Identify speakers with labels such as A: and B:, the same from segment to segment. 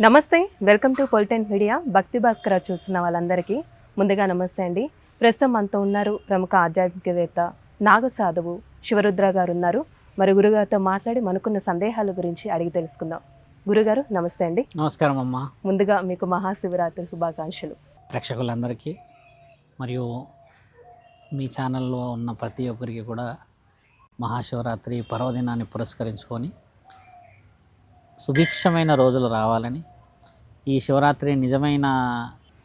A: నమస్తే welcome to పొలిటెన్ media. భక్తి భాస్కర చూస్తున్న వాళ్ళందరికీ ముందుగా నమస్తే అండి. ప్రస్తుతం మనతో ఉన్నారు ప్రముఖ ఆధ్యాత్మికవేత్త నాగసాధువు శివరుద్ర గారు ఉన్నారు మరి గురుగారితో మాట్లాడి మనకున్న సందేహాల గురించి అడిగి తెలుసుకుందాం. గురుగారు నమస్తే అండి.
B: నమస్కారం అమ్మ.
A: ముందుగా మీకు మహాశివరాత్రి శుభాకాంక్షలు.
B: ప్రేక్షకులందరికీ మరియు మీ ఛానల్లో ఉన్న ప్రతి ఒక్కరికి కూడా మహాశివరాత్రి పర్వదినాన్ని పురస్కరించుకొని సుభిక్షమైన రోజులు రావాలని ఈ శివరాత్రి నిజమైన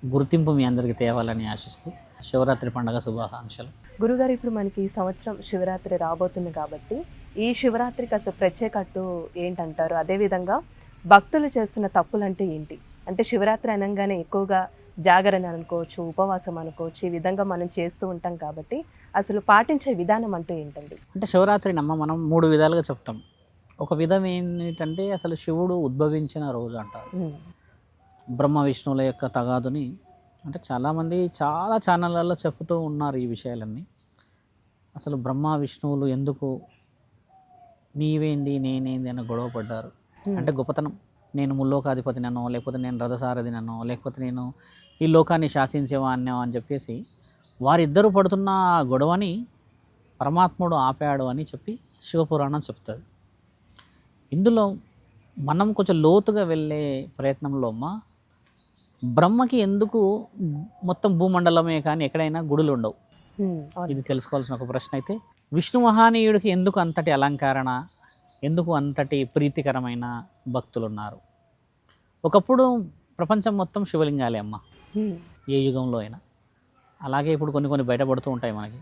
B: గుర్తింపు మీ అందరికీ తేవాలని ఆశిస్తూ శివరాత్రి పండుగ శుభాకాంక్షలు.
A: గురుగారు ఇప్పుడు మనకి ఈ సంవత్సరం శివరాత్రి రాబోతుంది కాబట్టి ఈ శివరాత్రికి అసలు ప్రత్యేకట్టు ఏంటంటారు? అదేవిధంగా భక్తులు చేస్తున్న తప్పులు అంటే ఏంటి? అంటే శివరాత్రి అనగానే ఎక్కువగా జాగరణ అనుకోవచ్చు ఉపవాసం అనుకోవచ్చు ఈ విధంగా మనం చేస్తూ ఉంటాం కాబట్టి అసలు పాటించే విధానం అంటూ ఏంటండి?
B: అంటే శివరాత్రిని అమ్మ మనం మూడు విధాలుగా చెప్తాం. ఒక విధం ఏంటంటే అసలు శివుడు ఉద్భవించిన రోజు అంటారు. బ్రహ్మ విష్ణువుల యొక్క తగాదుని అంటే చాలామంది చాలా ఛానళ్ళల్లో చెప్తూ ఉన్నారు ఈ విషయాలన్నీ. అసలు బ్రహ్మ విష్ణువులు ఎందుకు నీవేంది నేనేంది అని గొడవ పడ్డారు. అంటే గొప్పతనం. నేను ముల్లోకాధిపతినో లేకపోతే నేను రథసారథినో లేకపోతే నేను ఈ లోకాన్ని శాసించేవాన్నో అని చెప్పేసి వారిద్దరూ పడుతున్న ఆ గొడవని పరమాత్ముడు ఆపాడు అని చెప్పి శివపురాణం చెప్తుంది. ఇందులో మనం కొంచెం లోతుగా వెళ్ళే ప్రయత్నంలో అమ్మ బ్రహ్మకి ఎందుకు మొత్తం భూమండలమే కానీ ఎక్కడైనా గుడులు ఉండవు. ఇది తెలుసుకోవాల్సిన ఒక ప్రశ్న అయితే విష్ణు మహానీయుడికి ఎందుకు అంతటి అలంకరణ ఎందుకు అంతటి ప్రీతికరమైన భక్తులు ఉన్నారు ఒకప్పుడు ప్రపంచం మొత్తం శివలింగాలే అమ్మ. ఏ యుగంలో అయినా. అలాగే ఇప్పుడు కొన్ని కొన్ని బయటపడుతూ ఉంటాయి మనకి.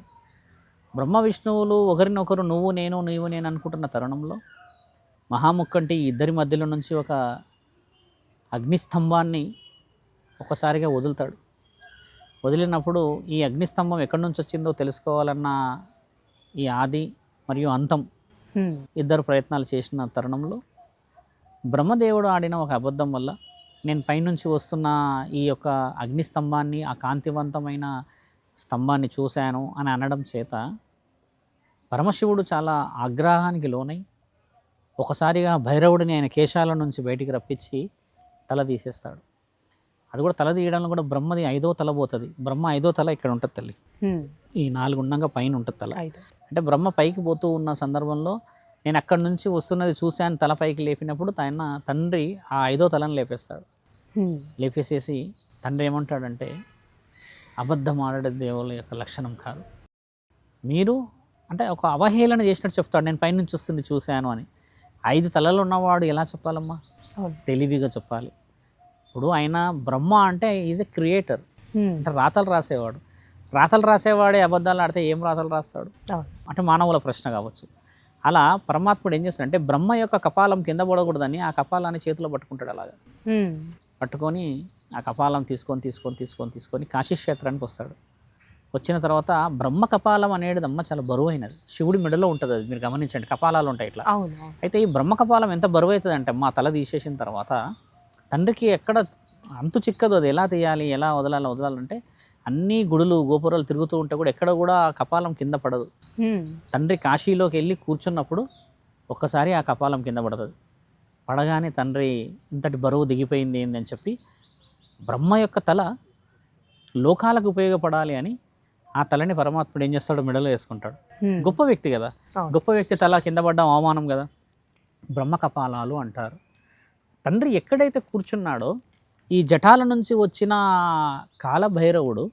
B: బ్రహ్మ విష్ణువులు ఒకరినొకరు నువ్వు నేను నీవు నేను అనుకుంటున్న తరుణంలో మహాముక్కంటి ఈ ఇద్దరి మధ్యలో నుంచి ఒక అగ్నిస్తంభాన్ని ఒకసారిగా వదులుతాడు. వదిలినప్పుడు ఈ అగ్నిస్తంభం ఎక్కడి నుంచి వచ్చిందో తెలుసుకోవాలన్న ఈ ఆది మరియు అంతం ఇద్దరు ప్రయత్నాలు చేసిన తరుణంలో బ్రహ్మదేవుడు ఆడిన ఒక అబద్ధం వల్ల నేను పైనుంచి వస్తున్న ఈ యొక్క అగ్నిస్తంభాన్ని ఆ కాంతివంతమైన స్తంభాన్ని చూశాను అని అనడం చేత పరమశివుడు చాలా ఆగ్రహానికి లోనై ఒకసారిగా భైరవుడిని ఆయన కేశాల నుంచి బయటికి రప్పించి తల తీసేస్తాడు. అది కూడా తల తీయడంలో కూడా బ్రహ్మది ఐదో తల పోతుంది. బ్రహ్మ ఐదో తల ఇక్కడ ఉంటుంది తల్లి. ఈ నాలుగు ఉండగా పైన ఉంటుంది తల. అంటే బ్రహ్మ పైకి పోతూ ఉన్న సందర్భంలో నేను అక్కడి నుంచి వస్తున్నది చూశాను తల పైకి లేపినప్పుడు తన తండ్రి ఆ ఐదో తలను లేపేస్తాడు. లేపేసేసి తండ్రి ఏమంటాడంటే అబద్ధం ఆడడం దేవుల యొక్క లక్షణం కాదు. మీరు అంటే ఒక అవహేళన చేసినట్టు చెప్తాడు. నేను పైనుంచి వస్తుంది చూశాను అని. ఐదు తలలు ఉన్నవాడు ఎలా చెప్పాలమ్మా. తెలివిగా చెప్పాలి. ఇప్పుడు ఆయన బ్రహ్మ అంటే ఈజ్ ఎ క్రియేటర్ అంటే రాతలు రాసేవాడు. రాతలు రాసేవాడే అబద్ధాలు ఆడితే ఏం రాతలు రాస్తాడు. అంటే మానవుల ప్రశ్న కావచ్చు. అలా పరమాత్ముడు ఏం చేస్తాడంటే బ్రహ్మ యొక్క కపాలం కింద పడకూడదని ఆ కపాలాన్ని చేతిలో పట్టుకుంటాడు అలాగా. పట్టుకొని ఆ కపాలం తీసుకొని తీసుకొని తీసుకొని తీసుకొని కాశీక్షేత్రానికి వస్తాడు. వచ్చిన తర్వాత బ్రహ్మ కపాలం అనేది అమ్మ చాలా బరువైనది. శివుడి మెడలో ఉంటుంది అది మీరు గమనించండి. కపాలాలు ఉంటాయి ఇట్లా. అయితే ఈ బ్రహ్మ కపాలం ఎంత బరువు అవుతుంది అంటే మా తల తీసేసిన తర్వాత తండ్రికి ఎక్కడ అంతు చిక్కదు అది. ఎలా తీయాలి ఎలా వదలాలి వదలాలంటే అన్ని గుడులు గోపురాలు తిరుగుతూ ఉంటే కూడా ఎక్కడ కూడా ఆ కపాలం కింద పడదు. తండ్రి కాశీలోకి వెళ్ళి కూర్చున్నప్పుడు ఒక్కసారి ఆ కపాలం కింద పడుతుంది. పడగానే తండ్రి ఇంతటి బరువు దిగిపోయింది ఏంది అని చెప్పి బ్రహ్మ యొక్క తల లోకాలకు ఉపయోగపడాలి అని ఆ తలని పరమాత్ముడు ఏం చేస్తాడు మెడలో వేసుకుంటాడు. గొప్ప వ్యక్తి కదా. గొప్ప వ్యక్తి తల కింద పడ్డం అవమానం కదా. బ్రహ్మ కపాలాలు అంటారు. తండ్రి ఎక్కడైతే కూర్చున్నాడో ఈ జటాల నుంచి వచ్చిన కాలభైరవుడు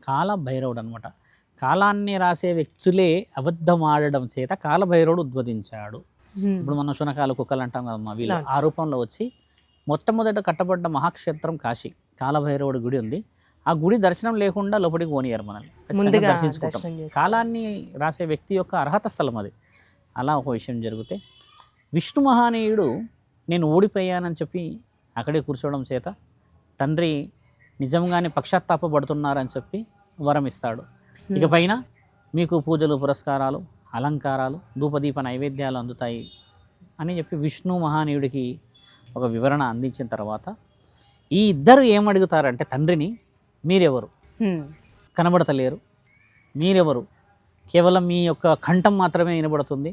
B: కాలభైరవుడు అనమాట కాలాన్ని రాసే వ్యక్తులే అబద్ధం ఆడడం చేత కాలభైరవుడు ఉద్భవించాడు.
A: ఉమ్,
B: ఇప్పుడు మనం శునకాలు కుక్కలు అంటాం కదమ్మా వీళ్ళు. ఆ రూపంలో వచ్చి మొట్టమొదట కట్టబడ్డ మహాక్షేత్రం కాశీ కాలభైరవుడి గుడి ఉంది. ఆ గుడి దర్శనం లేకుండా లోపలికి పోనీయారు మనల్ని.
A: ముందుగా
B: దర్శించుకుంటాం. కాలాన్ని రాసే వ్యక్తి యొక్క అర్హత స్థలం అది. అలా ఒక విషయం జరిగితే విష్ణు మహానీయుడు నేను ఓడిపోయానని చెప్పి అక్కడే కూర్చోవడం చేత తండ్రి నిజంగానే పశ్చాత్తాపడుతున్నారని చెప్పి వరం ఇస్తాడు ఇక పైన మీకు పూజలు పురస్కారాలు అలంకారాలు ధూపదీప నైవేద్యాలు అందుతాయి అని చెప్పి విష్ణు మహానీయుడికి ఒక వివరణ అందించిన తర్వాత ఈ ఇద్దరు ఏమడుగుతారంటే తండ్రిని మీరెవరు? కనబడతలేరు. మీరెవరు? కేవలం మీ యొక్క కంఠం మాత్రమే వినబడుతుంది.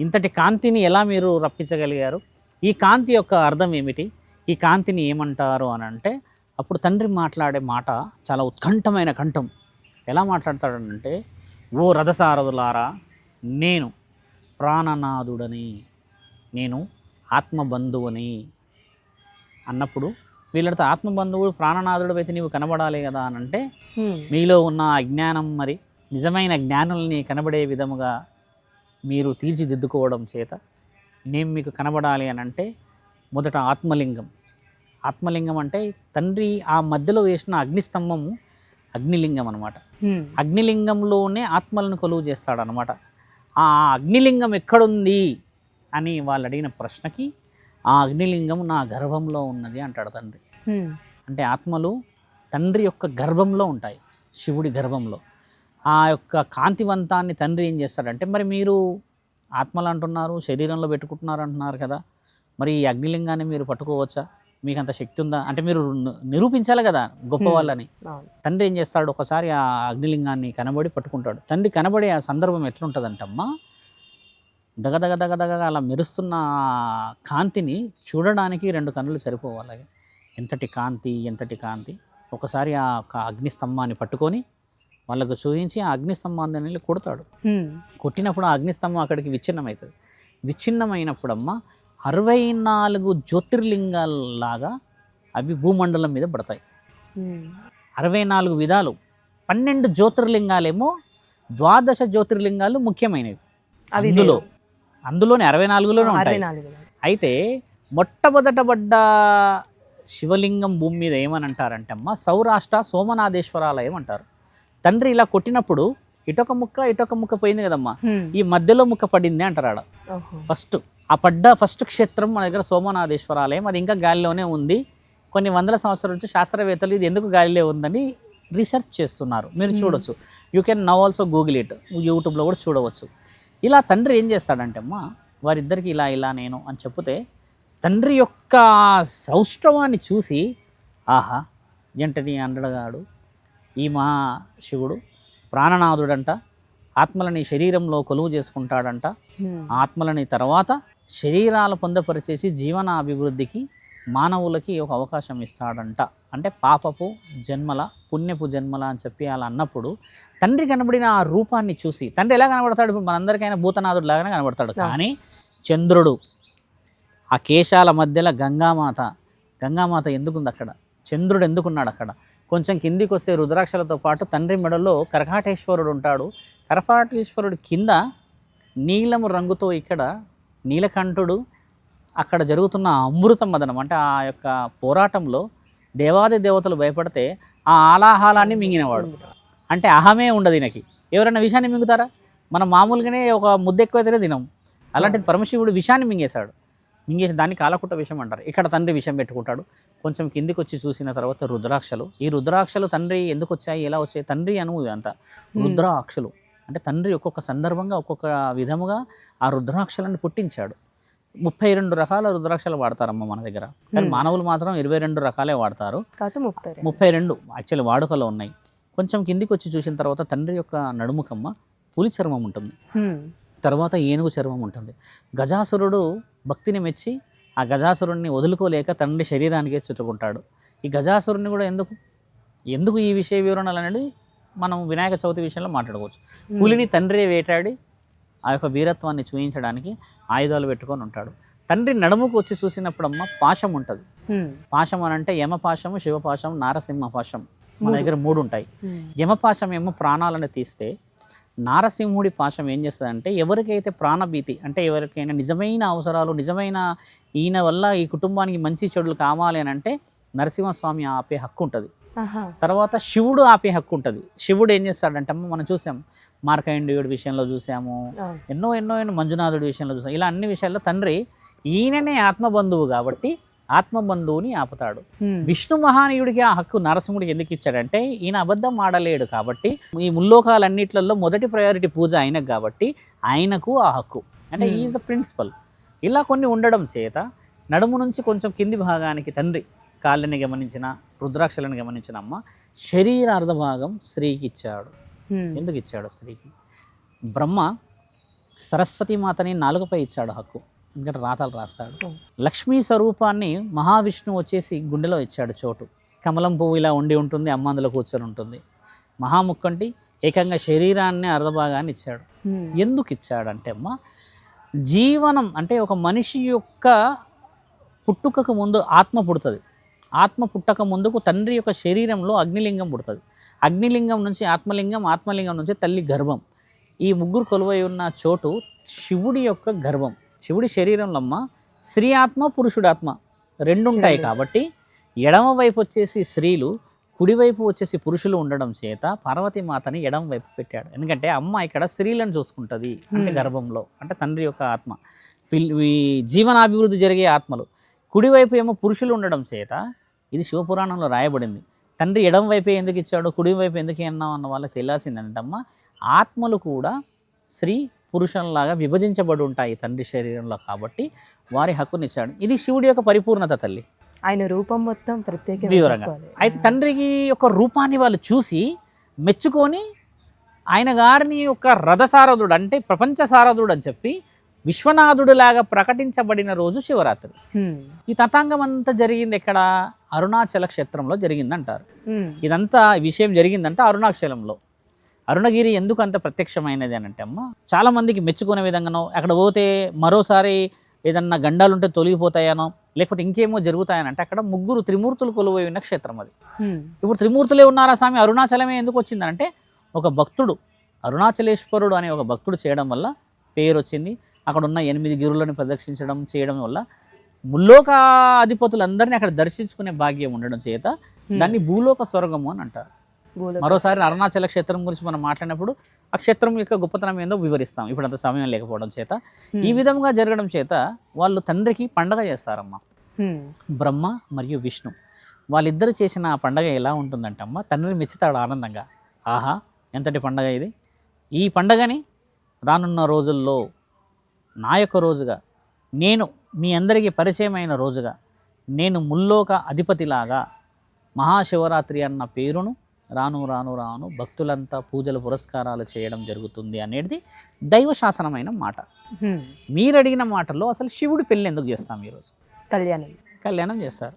B: ఇంతటి కాంతిని ఎలా మీరు రప్పించగలిగారు? ఈ కాంతి యొక్క అర్థం ఏమిటి? ఈ కాంతిని ఏమంటారు అని అంటే అప్పుడు తండ్రి మాట్లాడే మాట చాలా ఉత్కంఠమైన కంఠం. ఎలా మాట్లాడతాడంటే ఓ రథసారథులారా నేను ప్రాణనాథుడని నేను ఆత్మబంధువుని అన్నప్పుడు వీళ్ళతో ఆత్మబంధువుడు ప్రాణనాథుడు అయితే నీవు కనబడాలి కదా అని అంటే. మీలో ఉన్న అజ్ఞానం మరి నిజమైన జ్ఞానుల్ని కనబడే విధముగా మీరు తీర్చిదిద్దుకోవడం చేత నేను మీకు కనబడాలి అని అంటే మొదట ఆత్మలింగం ఆత్మలింగం అంటే తండ్రి ఆ మధ్యలో వేసిన అగ్నిస్తంభము అగ్నిలింగం అనమాట. అగ్నిలింగంలోనే ఆత్మలను కొలువు చేస్తాడనమాట ఆ అగ్నిలింగం ఎక్కడుంది అని వాళ్ళు అడిగిన ప్రశ్నకి ఆ అగ్నిలింగం నా గర్భంలో ఉన్నది అంటాడు తండ్రి. అంటే ఆత్మలు తండ్రి యొక్క గర్భంలో ఉంటాయి శివుడి గర్భంలో ఆ యొక్క కాంతివంతాన్ని తండ్రి ఏం చేస్తాడంటే మరి మీరు ఆత్మలు అంటున్నారు శరీరంలో పెట్టుకుంటున్నారు అంటున్నారు కదా మరి ఈ అగ్నిలింగాన్ని మీరు పట్టుకోవచ్చా మీకు అంత శక్తి ఉందా అంటే మీరు నిరూపించాలి కదా గొప్ప. వాళ్ళని. తండ్రి ఏం చేస్తాడు ఒకసారి ఆ అగ్నిలింగాన్ని కనబడి పట్టుకుంటాడు తండ్రి కనబడే ఆ సందర్భం ఎట్లుంటుందంటమ్మా దగదగ దగదగ అలా మెరుస్తున్న కాంతిని చూడడానికి రెండు కన్నులు సరిపోవాలి. ఎంతటి కాంతి ఎంతటి కాంతి. ఒకసారి ఆ ఒక అగ్నిస్తంభాన్ని పట్టుకొని వాళ్ళకు చూపించి ఆ అగ్నిస్తంభాన్ని వెళ్ళి కొడతాడు. కొట్టినప్పుడు ఆ అగ్నిస్తంభం అక్కడికి విచ్ఛిన్నమవుతుంది. విచ్ఛిన్నమైనప్పుడమ్మా అరవై నాలుగు జ్యోతిర్లింగాల్లాగా అవి భూమండలం మీద పడతాయి. అరవై నాలుగు విధాలు. పన్నెండు జ్యోతిర్లింగాలేమో ద్వాదశ జ్యోతిర్లింగాలు ముఖ్యమైనవి.
A: అవి
B: అందులో. అందులోనే అరవై నాలుగులోనే ఉంటాయి. అయితే మొట్టమొదట పడ్డ శివలింగం భూమి మీద ఏమని అంటారంటే అమ్మ సౌరాష్ట్ర సోమనాథేశ్వరాలయం అంటారు తండ్రి ఇలా కొట్టినప్పుడు ఇటొక ముక్క ఇటొక ముక్క పోయింది కదమ్మా. ఈ మధ్యలో ముక్క పడింది అంటారు ఆడ. ఫస్ట్ ఆ పడ్డ ఫస్ట్ క్షేత్రం మన దగ్గర సోమనాథేశ్వరాలయం అది ఇంకా గాలిలోనే ఉంది కొన్ని వందల సంవత్సరాల నుంచి శాస్త్రవేత్తలు ఇది ఎందుకు గాలిలో ఉందని రీసెర్చ్ చేస్తున్నారు మీరు. చూడొచ్చు you can now also Google it యూట్యూబ్లో కూడా చూడవచ్చు ఇలా తండ్రి ఏం చేస్తాడంటే అమ్మా వారిద్దరికి ఇలా ఇలా నేను అని చెప్తే తండ్రి యొక్క సౌష్ఠవాన్ని చూసి ఆహా ఏంటని అండగాడు ఈ మహా శివుడు ప్రాణనాథుడంట ఆత్మలని శరీరంలో కొలువు చేసుకుంటాడంట. ఆత్మలని తర్వాత శరీరాలు పొందపరిచేసి జీవన అభివృద్ధికి మానవులకి ఒక అవకాశం ఇస్తాడంట. అంటే పాపపు జన్మల పుణ్యపు జన్మల అని చెప్పి అలా అన్నప్పుడు తండ్రి కనబడిన ఆ రూపాన్ని చూసి తండ్రి ఎలా కనబడతాడు? ఇప్పుడు మనందరికైనా భూతనాథుడు లాగానే కనబడతాడు. కానీ చంద్రుడు ఆ కేశాల మధ్యలో గంగామాత గంగామాత ఎందుకుంది అక్కడ? చంద్రుడు ఎందుకున్నాడు అక్కడ? కొంచెం కిందికి వస్తే రుద్రాక్షలతో పాటు తండ్రి మెడలో కరకాటేశ్వరుడు ఉంటాడు. కరకాటేశ్వరుడు కింద నీలము రంగుతో ఇక్కడ నీలకంఠుడు అక్కడ జరుగుతున్న అమృతం మదనం అంటే ఆ యొక్క పోరాటంలో దేవాది దేవతలు భయపడితే ఆ ఆలాహాలాన్ని మింగినవాడు. అంటే అహమే ఉండదు ఈయనకి. ఎవరైనా విషాన్ని మింగుతారా? మనం మామూలుగానే ఒక ముద్ద ఎక్కువైతేనే తినం అలాంటిది పరమశివుడు విషాన్ని మింగేశాడు. మింగేసి దాన్ని కాలకుట్ట విషయం అంటారు. ఇక్కడ తండ్రి విషయం పెట్టుకుంటాడు. కొంచెం కిందికి వచ్చి చూసిన తర్వాత రుద్రాక్షలు. ఈ రుద్రాక్షలు తండ్రి ఎందుకు వచ్చాయి ఎలా వచ్చాయి? తండ్రి అను ఇదంతా రుద్రాక్షలు. అంటే తండ్రి ఒక్కొక్క సందర్భంగా ఒక్కొక్క విధముగా ఆ రుద్రాక్షలను పుట్టించాడు. ముప్పై రెండు రకాల రుద్రాక్షలు వాడతారమ్మ మన దగ్గర కానీ. మానవులు మాత్రం ఇరవై రెండు రకాలే వాడతారు
A: ముప్పై రెండు.
B: యాక్చువల్లీ వాడుకలో ఉన్నాయి కొంచెం కిందికి వచ్చి చూసిన తర్వాత తండ్రి యొక్క నడుముకమ్మ పులి చర్మం ఉంటుంది. తర్వాత ఏనుగు చర్మం ఉంటుంది గజాసురుడు భక్తిని మెచ్చి ఆ గజాసురుడిని వదులుకోలేక తండ్రి శరీరానికే చుట్టుకుంటాడు ఈ గజాసురుడిని కూడా ఎందుకు ఎందుకు ఈ విషయ వివరణలు అనేది మనం వినాయక చవితి విషయంలో మాట్లాడుకోవచ్చు. పులిని తండ్రి వేటాడి ఆ యొక్క వీరత్వాన్ని చూపించడానికి ఆయుధాలు పెట్టుకొని ఉంటాడు తండ్రి నడుముకు వచ్చి చూసినప్పుడమ్మ పాశం ఉంటుంది. పాశం అని అంటే యమపాశము శివపాశం నారసింహ పాశం మన. దగ్గర మూడు ఉంటాయి. యమపాశం ఏమో ప్రాణాలను తీస్తే నారసింహుడి పాశం ఏం చేస్తుందంటే ఎవరికైతే ప్రాణభీతి అంటే ఎవరికైనా నిజమైన అవసరాలు నిజమైన ఈయన వల్ల ఈ కుటుంబానికి మంచి చెడులు కావాలి అని అంటే నరసింహస్వామి ఆపే హక్కు ఉంటుంది. తర్వాత శివుడు ఆపే హక్కు ఉంటుంది శివుడు ఏం చేస్తాడంటే అమ్మ మనం చూసాం మార్కండేయుడి విషయంలో చూసాము. ఎన్నో ఎన్నో ఎన్నో మంజునాథుడి విషయంలో చూసాం ఇలా అన్ని విషయాల్లో తండ్రి ఈయననే ఆత్మబంధువు కాబట్టి ఆత్మబంధువుని ఆపుతాడు. విష్ణు మహానీయుడికి ఆ హక్కు నరసింహుడికి ఎందుకు ఇచ్చాడంటే ఈయన అబద్ధం ఆడలేడు కాబట్టి ఈ ముల్లోకాలన్నిట్లలో మొదటి ప్రయారిటీ పూజ ఆయనకు కాబట్టి ఆయనకు ఆ హక్కు అంటే. ఈజ్ అ ప్రిన్సిపల్ ఇలా కొన్ని ఉండడం చేత నడుము నుంచి కొంచెం కింది భాగానికి తండ్రి కాళ్ళని గమనించిన రుద్రాక్షలను గమనించిన అమ్మ శరీరార్ధ భాగం స్త్రీకి ఇచ్చాడు. ఎందుకు ఇచ్చాడు స్త్రీకి? బ్రహ్మ సరస్వతి మాతని నాలుగుపై ఇచ్చాడు హక్కు. ఎందుకంటే రాతలు రాస్తాడు. లక్ష్మీ స్వరూపాన్ని మహావిష్ణువు వచ్చేసి గుండెలో ఇచ్చాడు చోటు. కమలం పువ్వు ఇలా ఉండి ఉంటుంది అమ్మ అందులో కూర్చొని ఉంటుంది. మహాముక్కంటి ఏకంగా శరీరాన్ని అర్ధభాగాన్ని ఇచ్చాడు. ఎందుకు ఇచ్చాడంటే అమ్మ జీవనం అంటే ఒక మనిషి యొక్క పుట్టుకకు ముందు ఆత్మ పుడుతుంది. ఆత్మ పుట్టక ముందుకు తండ్రి యొక్క శరీరంలో అగ్నిలింగం పుడుతుంది. అగ్నిలింగం నుంచి ఆత్మలింగం ఆత్మలింగం నుంచి తల్లి గర్భం. ఈ ముగ్గురు కొలువై ఉన్న చోటు శివుడి యొక్క గర్భం. శివుడి శరీరంలో అమ్మ స్త్రీ ఆత్మ పురుషుడాత్మ రెండు. ఉంటాయి.
A: కాబట్టి
B: ఎడమ వైపు వచ్చేసి స్త్రీలు కుడివైపు వచ్చేసి పురుషులు ఉండడం చేత పార్వతీ మాతని ఎడమ వైపు పెట్టాడు. ఎందుకంటే అమ్మ ఇక్కడ స్త్రీలను చూసుకుంటుంది అంటే. గర్భంలో అంటే తండ్రి యొక్క ఆత్మ. పిల్- ఈ జీవనాభివృద్ధి జరిగే ఆత్మలు. కుడివైపు ఏమో పురుషులు ఉండడం చేత ఇది శివపురాణంలో రాయబడింది. తండ్రి ఎడమ వైపే ఎందుకు ఇచ్చాడు? కుడివైపు ఎందుకు అన్నాం అన్న వాళ్ళకి తెలియాల్సిందంటమ్మా. ఆత్మలు కూడా స్త్రీ పురుషులలాగా విభజించబడి ఉంటాయి తండ్రి శరీరంలో కాబట్టి వారి హక్కునిచ్చాడు ఇది శివుడి యొక్క పరిపూర్ణత తల్లి.
A: ఆయన రూపం మొత్తం ప్రత్యేక
B: వివరంగా. అయితే తండ్రికి యొక్క రూపాన్ని వాళ్ళు చూసి మెచ్చుకొని ఆయన గారిని యొక్క రథసారథుడు అంటే ప్రపంచ సారథుడు అని చెప్పి విశ్వనాథుడిలాగా ప్రకటించబడిన రోజు శివరాత్రి. ఈ తతాంగం అంతా జరిగింది ఎక్కడ? అరుణాచల క్షేత్రంలో జరిగిందంటారు. ఇదంతా ఈ విషయం జరిగిందంటే అరుణాచలంలో. అరుణగిరి ఎందుకు అంత ప్రత్యక్షమైనది అని అంటే అమ్మ చాలా మందికి మెచ్చుకునే విధంగానో అక్కడ పోతే మరోసారి ఏదన్నా గండాలు ఉంటే తొలగిపోతాయనో లేకపోతే ఇంకేమో జరుగుతాయనంటే అక్కడ ముగ్గురు త్రిమూర్తులు కొలువై ఉన్న క్షేత్రం అది. ఇప్పుడు త్రిమూర్తులే ఉన్నారా స్వామి? అరుణాచలమే ఎందుకు వచ్చిందంటే ఒక భక్తుడు అరుణాచలేశ్వరుడు అనే ఒక భక్తుడు చేయడం వల్ల పేరు వచ్చింది అక్కడ ఉన్న ఎనిమిది గిరులను ప్రదక్షించడం చేయడం వల్ల ముల్లోక అధిపతులందరినీ అక్కడ దర్శించుకునే భాగ్యం ఉండడం చేత దాన్ని భూలోక స్వర్గము అని అంటారు. మరోసారి అరుణాచల క్షేత్రం గురించి మనం మాట్లాడినప్పుడు ఆ క్షేత్రం యొక్క గొప్పతనం ఏందో వివరిస్తాం. ఇప్పుడు అంత సమయం లేకపోవడం చేత. ఈ విధంగా జరగడం చేత వాళ్ళు తండ్రికి పండగ చేస్తారమ్మా. బ్రహ్మ మరియు విష్ణు. వాళ్ళిద్దరు చేసిన ఆ పండగ ఎలా ఉంటుందంటే అమ్మ తండ్రి మెచ్చుతాడు ఆనందంగా. ఆహా ఎంతటి పండగ ఇది? ఈ పండగని రానున్న రోజుల్లో నా యొక్క రోజుగా నేను మీ అందరికీ పరిచయమైన రోజుగా నేను ముల్లోక అధిపతిలాగా మహాశివరాత్రి అన్న పేరును రాను రాను రాను భక్తులంతా పూజలు పురస్కారాలు చేయడం జరుగుతుంది అనేది దైవ శాసనమైన మాట. మీరు అడిగిన మాటల్లో అసలు శివుడి పెళ్ళి ఎందుకు చేస్తాం ఈరోజు?
A: కళ్యాణం.
B: కళ్యాణం చేస్తారు.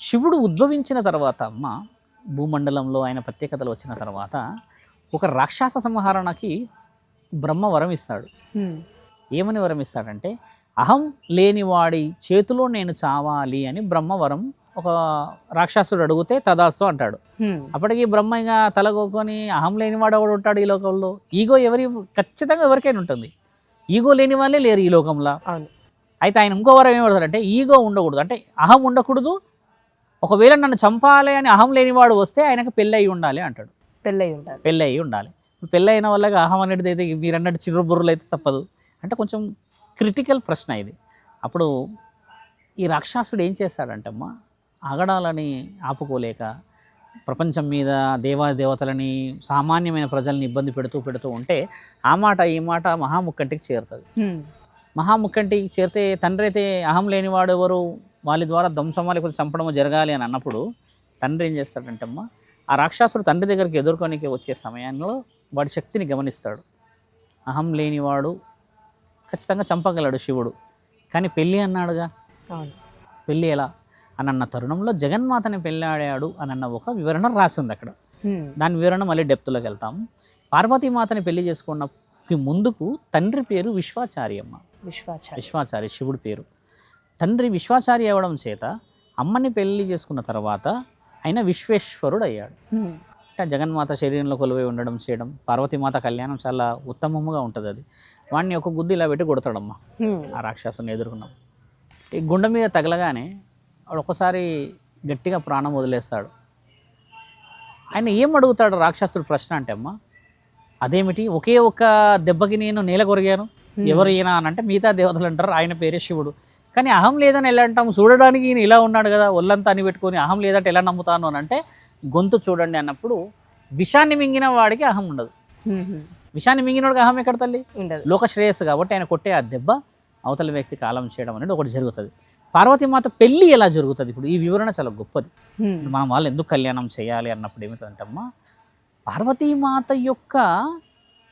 B: శివుడు ఉద్భవించిన తర్వాత అమ్మ భూమండలంలో ఆయన ప్రత్యేకతలు వచ్చిన తర్వాత ఒక రాక్షస సంహరణకి బ్రహ్మ వరం ఇస్తాడు. ఏమని వరం ఇస్తాడంటే అహం లేనివాడి చేతిలో నేను చావాలి అని బ్రహ్మ వరం ఒక రాక్షసుడు అడిగితే తదాస్తు అంటాడు. అప్పటికి బ్రహ్మ ఇక తలగొక్కొని అహం లేనివాడు ఎవడు ఉంటాడు ఈ లోకంలో? ఈగో ఎవరి ఖచ్చితంగా ఎవరికైనా ఉంటుంది. ఈగో లేని వాళ్ళే లేరు ఈ లోకంలో. అయితే ఆయన ఇంకో వరం ఏమడతాడంటే ఈగో ఉండకూడదు. అంటే అహం ఉండకూడదు. ఒకవేళ నన్ను చంపాలి అని అహం లేనివాడు వస్తే ఆయనకు పెళ్ళి అయి ఉండాలి అంటాడు.
A: పెళ్ళై ఉండాలి.
B: పెళ్ళి అయి ఉండాలి. ఇప్పుడు పెళ్ళి అయిన వాళ్ళకి అహం అనేది అయితే మీరు అన్నట్టు చిర్రు బుర్రలు అయితే తప్పదు. అంటే కొంచెం క్రిటికల్ ప్రశ్న ఇది. అప్పుడు ఈ రాక్షసుడు ఏం చేస్తాడంటే అమ్మ ఆగడాలని ఆపుకోలేక ప్రపంచం మీద దేవాదేవతలని సామాన్యమైన ప్రజల్ని ఇబ్బంది పెడుతూ పెడుతూ ఉంటే ఆ మాట ఈ మాట మహాముక్కంటికి చేరుతుంది. మహాముక్కంటికి చేరితే తండ్రి అయితే అహం లేనివాడు ఎవరు? వాళ్ళ ద్వారా ధ్వంసమాలి కొంచెం చంపడము జరగాలి అని అన్నప్పుడు తండ్రి ఏం చేస్తాడంటే అమ్మ ఆ రాక్షసుడు తండ్రి దగ్గరికి ఎదుర్కొనికి వచ్చే సమయంలో వాడి శక్తిని గమనిస్తాడు. అహం లేనివాడు ఖచ్చితంగా చంపగలడు శివుడు. కానీ పెళ్ళి అన్నాడుగా? పెళ్ళి ఎలా? అని అన్న తరుణంలో జగన్మాతని పెళ్ళాడాడు అని అన్న ఒక వివరణ రాసి ఉంది అక్కడ. దాని వివరణ మళ్ళీ డెప్త్లోకి వెళ్తాం. పార్వతీమాతని పెళ్ళి చేసుకున్నకి ముందుకు తండ్రి పేరు విశ్వాచార్యమ్మ.
A: విశ్వాచార్య.
B: విశ్వాచారి శివుడి పేరు. తండ్రి విశ్వాచారి అవ్వడం చేత అమ్మని పెళ్ళి చేసుకున్న తర్వాత ఆయన విశ్వేశ్వరుడు అయ్యాడు జగన్మాత శరీరంలో కొలువై ఉండడం చేయడం పార్వతీమాత కళ్యాణం చాలా ఉత్తమముగా ఉంటుంది అది. వాడిని ఒక గుద్ది ఇలా పెట్టి కొడతాడమ్మ. ఆ రాక్షసుని ఎదుర్కొన్నాం. ఈ గుండె మీద తగలగానే వాడు ఒకసారి గట్టిగా ప్రాణం వదిలేస్తాడు. ఆయన ఏం అడుగుతాడు రాక్షసుడు ప్రశ్న అంటే అమ్మ అదేమిటి? ఒకే ఒక్క దెబ్బకి నేను నేల కొరిగాను? ఎవరు ఈయన? అని అంటే మిగతా దేవతలు అంటారు ఆయన పేరే శివుడు. కానీ అహం లేదని ఎలా అంటాము చూడడానికి ఈయన ఇలా ఉన్నాడు కదా ఒళ్ళంతా అని పెట్టుకొని అహం లేదంటే ఎలా నమ్ముతాను? అని అంటే గొంతు చూడండి అన్నప్పుడు విషాన్ని మింగిన వాడికి అహం ఉండదు. విషాన్ని మింగినోడికి అహం ఎక్కడ తల్లి? లోక శ్రేయస్సు కాబట్టి ఆయన కొట్టే ఆ దెబ్బ అవతల వ్యక్తి కాలం చేయడం అనేది ఒకటి జరుగుతుంది. పార్వతీమాత పెళ్ళి ఎలా జరుగుతుంది ఇప్పుడు? ఈ వివరణ చాలా గొప్పది. మనం వాళ్ళు ఎందుకు కళ్యాణం చేయాలి అన్నప్పుడు ఏమిటంటమ్మా పార్వతీమాత యొక్క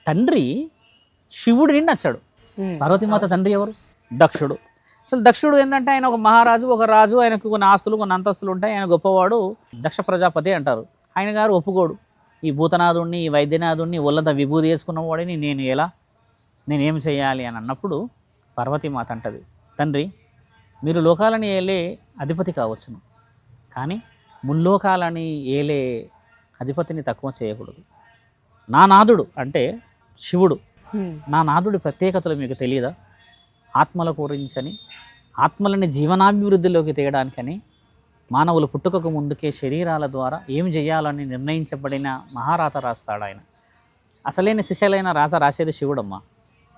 B: తండ్రి శివుడిని నచ్చాడు. పార్వతీమాత తండ్రి ఎవరు? దక్షుడు. అసలు దక్షుడు ఏంటంటే ఆయన ఒక మహారాజు ఒక రాజు ఆయనకు కొన్ని ఆస్తులు కొన్ని అంతస్తులు ఉంటాయి. ఆయన గొప్పవాడు దక్ష ప్రజాపతి అంటారు. ఆయన గారు ఒప్పుకోడు. ఈ భూతనాథుడిని ఈ వైద్యనాథుడిని ఒళ్ళంతా విభూతి వేసుకున్న వాడిని నేను ఎలా నేనేం చేయాలి అని అన్నప్పుడు పార్వతీమాత అంటది తండ్రి మీరు లోకాలని ఏలే అధిపతి కావచ్చును. కానీ ముల్లోకాలని ఏలే అధిపతిని తక్కువ చేయకూడదు. నా నాథుడు అంటే శివుడు. నా నాథుడి ప్రత్యేకతలు మీకు తెలియదా? ఆత్మల గురించని ఆత్మలని జీవనాభివృద్ధిలోకి తేయడానికని మానవులు పుట్టుకకు ముందుకే శరీరాల ద్వారా ఏం చేయాలని నిర్ణయించబడిన మహారాత రాస్తాడు ఆయన. అసలైన శిష్యులైన రాత రాసేది శివుడమ్మ.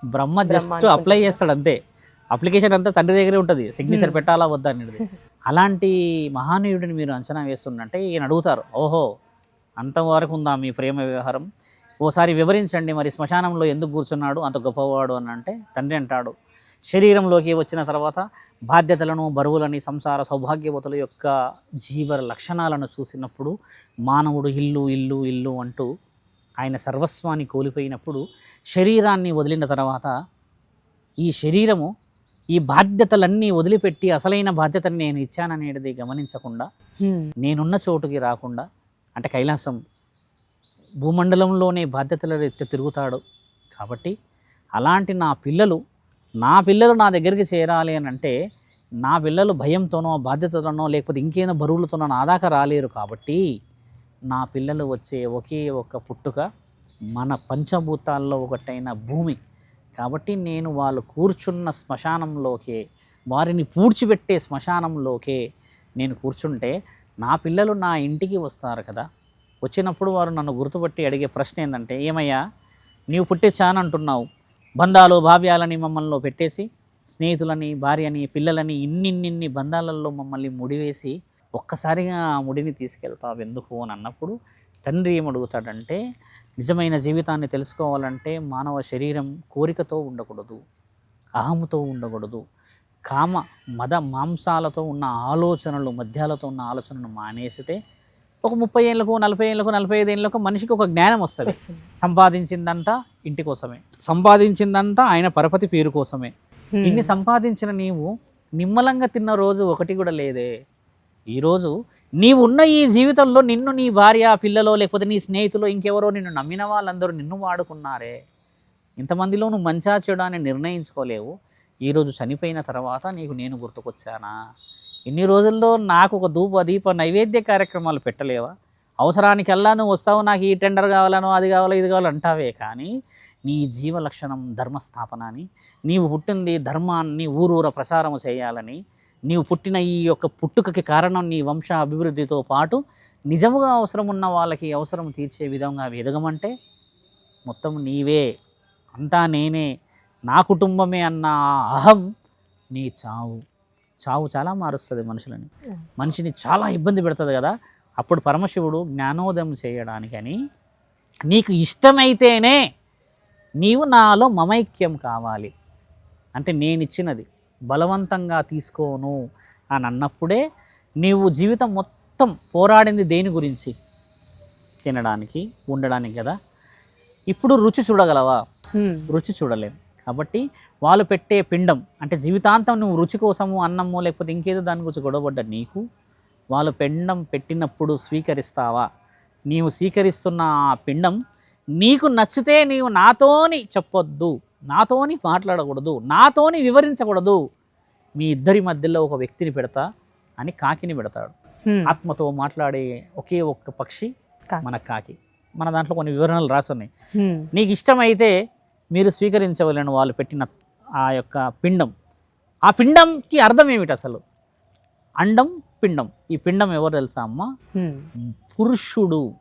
B: బ్రహ్మ జస్ట్. అప్లై చేస్తాడు అంతే. అప్లికేషన్ అంతా తండ్రి దగ్గరే ఉంటుంది. Signature
A: Hmm.
B: పెట్టాలా వద్దా అనేది అలాంటి మహానీయుడిని మీరు అంచనా వేస్తుందంటే ఈయన అడుగుతారు ఓహో అంతవరకు ఉందా మీ ప్రేమ వ్యవహారం? ఓసారి వివరించండి మరి శ్మశానంలో ఎందుకు కూర్చున్నాడు? అంత గొప్పవాడు అని అంటే తండ్రి అంటాడు శరీరంలోకి వచ్చిన తర్వాత బాధ్యతలను బరువులని సంసార సౌభాగ్యవతుల యొక్క జీవ లక్షణాలను చూసినప్పుడు మానవుడు ఇల్లు ఇల్లు ఇల్లు అంటూ ఆయన సర్వస్వాన్ని కోల్పోయినప్పుడు శరీరాన్ని వదిలిన తర్వాత ఈ శరీరము ఈ బాధ్యతలన్నీ వదిలిపెట్టి అసలైన బాధ్యతని నేను ఇచ్చాననేది గమనించకుండా. నేనున్న చోటుకి రాకుండా అంటే కైలాసం భూమండలంలోనే బాధ్యతల రీత్యా తిరుగుతాడు కాబట్టి అలాంటి నా పిల్లలు నా పిల్లలు నా దగ్గరికి చేరాలి అని అంటే నా పిల్లలు భయంతోనో బాధ్యతతోనో లేకపోతే ఇంకేదో బరువులతోనో నా దాకా రాలేరు కాబట్టి నా పిల్లలు వచ్చే ఒకే ఒక పుట్టుక మన పంచభూతాల్లో ఒకటైన భూమి. కాబట్టి నేను వాళ్ళు కూర్చున్న శ్మశానంలోకే వారిని పూడ్చిపెట్టే శ్మశానంలోకే నేను కూర్చుంటే నా పిల్లలు నా ఇంటికి వస్తారు కదా. వచ్చినప్పుడు వారు నన్ను గుర్తుపట్టి అడిగే ప్రశ్న ఏంటంటే ఏమయ్యా నీవు పుట్టే చానంటున్నావు. బంధాలు భావ్యాలని మమ్మల్ని పెట్టేసి స్నేహితులని భార్యని పిల్లలని ఇన్నిన్నిన్ని బంధాలలో మమ్మల్ని ముడివేసి ఒక్కసారిగా ఆ ముడిని తీసుకెళ్తావు ఎందుకు అని అన్నప్పుడు తండ్రి ఏమడుగుతాడంటే నిజమైన జీవితాన్ని తెలుసుకోవాలంటే మానవ శరీరం కోరికతో ఉండకూడదు అహముతో ఉండకూడదు. కామ మద మాంసాలతో ఉన్న ఆలోచనలు మధ్యాలతో ఉన్న ఆలోచనలు మానేసితే ఒక ముప్పై ఏళ్ళకు నలభై ఏళ్ళకు నలభై ఐదు ఏళ్ళకు మనిషికి ఒక జ్ఞానం వస్తుంది. సంపాదించిందంతా ఇంటి కోసమే. సంపాదించిందంతా ఆయన పరపతి పేరు కోసమే. ఇన్ని సంపాదించిన నీవు నిమ్మలంగా తిన్న రోజు ఒకటి కూడా లేదే. ఈరోజు నీవు ఉన్న ఈ జీవితంలో నిన్ను నీ భార్య పిల్లలో లేకపోతే నీ స్నేహితులు ఇంకెవరో నిన్ను నమ్మిన వాళ్ళందరూ నిన్ను వాడుకున్నారే. ఇంతమందిలో నువ్వు మంచా చెడు అని నిర్ణయించుకోలేవు. ఈరోజు చనిపోయిన తర్వాత నీకు నేను గుర్తుకొచ్చానా? ఇన్ని రోజుల్లో నాకు ఒక ధూప దీప నైవేద్య కార్యక్రమాలు పెట్టలేవా? అవసరానికల్లా నువ్వు వస్తావు నాకు ఈ టెండర్ కావాలనో అది కావాలో ఇది కావాలో అంటావే కానీ నీ జీవ లక్షణం ధర్మస్థాపన అని నీవు పుట్టింది ధర్మాన్ని ఊరూర ప్రచారం చేయాలని నీవు పుట్టిన ఈ యొక్క పుట్టుకకి కారణం నీ వంశ అభివృద్ధితో పాటు నిజముగా అవసరం ఉన్న వాళ్ళకి అవసరం తీర్చే విధంగా ఎదగమంటే మొత్తం నీవే అంతా నేనే నా కుటుంబమే అన్న అహం నీ చావు. చావు చాలా మారుస్తుంది మనుషులని. మనిషిని చాలా ఇబ్బంది పెడుతుంది కదా. అప్పుడు పరమశివుడు జ్ఞానోదయం చేయడానికని నీకు ఇష్టమైతేనే నీవు నాలో మమైక్యం కావాలి. అంటే నేను ఇచ్చినది బలవంతంగా తీసుకోను అని అన్నప్పుడే నీవు జీవితం మొత్తం పోరాడింది దేని గురించి? తినడానికి ఉండడానికి కదా. ఇప్పుడు రుచి చూడగలవా. రుచి చూడలేం. కాబట్టి వాళ్ళు పెట్టే పిండం అంటే జీవితాంతం నువ్వు రుచి కోసము అన్నము లేకపోతే ఇంకేదో దాని గురించి గొడవపడ్డ నీకు వాళ్ళు పిండం పెట్టినప్పుడు స్వీకరిస్తావా నీవు స్వీకరిస్తున్న ఆ పిండం నీకు నచ్చితే నీవు నాతోని చెప్పొద్దు నాతోని మాట్లాడకూడదు నాతోని వివరించకూడదు మీ ఇద్దరి మధ్యలో ఒక వ్యక్తిని పెడతా అని కాకిని పెడతాడు. ఆత్మతో మాట్లాడే ఒకే ఒక్క పక్షి. మన కాకి మన దాంట్లో కొన్ని వివరణలు రాసున్నాయి. నీకు ఇష్టమైతే మీరు స్వీకరించవలను వాళ్ళు పెట్టిన ఆ యొక్క పిండం. ఆ పిండంకి అర్థం ఏమిటి అసలు? అండం పిండం. ఈ పిండం ఎవరు తెలుసా అమ్మ. పురుషుడు.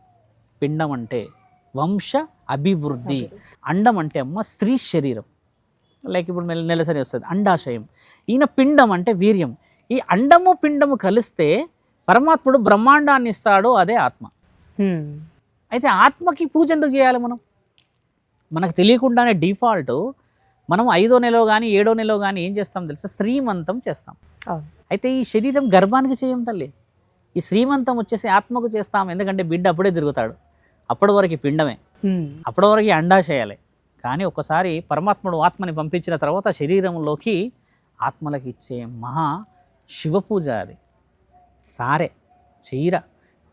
B: పిండం అంటే వంశ అభివృద్ధి. అండం అంటే అమ్మ స్త్రీ శరీరం. లైక్ ఇప్పుడు నెల నెలసరి వస్తుంది. అండాశయం. ఈయన పిండం అంటే వీర్యం. ఈ అండము పిండము కలిస్తే పరమాత్ముడు బ్రహ్మాండాన్ని ఇస్తాడు అదే ఆత్మ. అయితే ఆత్మకి పూజ ఎందుకు చేయాలి మనం? మనకు తెలియకుండానే డిఫాల్ట్ మనం ఐదో నెలలో కానీ ఏడో నెలలో కానీ ఏం చేస్తాం తెలుసా? శ్రీమంతం చేస్తాం. అయితే ఈ శరీరం గర్భానికి చేయం తల్లి. ఈ శ్రీమంతం వచ్చేసి ఆత్మకు చేస్తాం. ఎందుకంటే బిడ్డ అప్పుడే తిరుగుతాడు. అప్పటి వరకు పిండమే. అప్పటి వరకు అండా చేయాలి. కానీ ఒకసారి పరమాత్ముడు ఆత్మని పంపించిన తర్వాత శరీరంలోకి ఆత్మలకు ఇచ్చే మహా శివపూజ అది. సారె చీర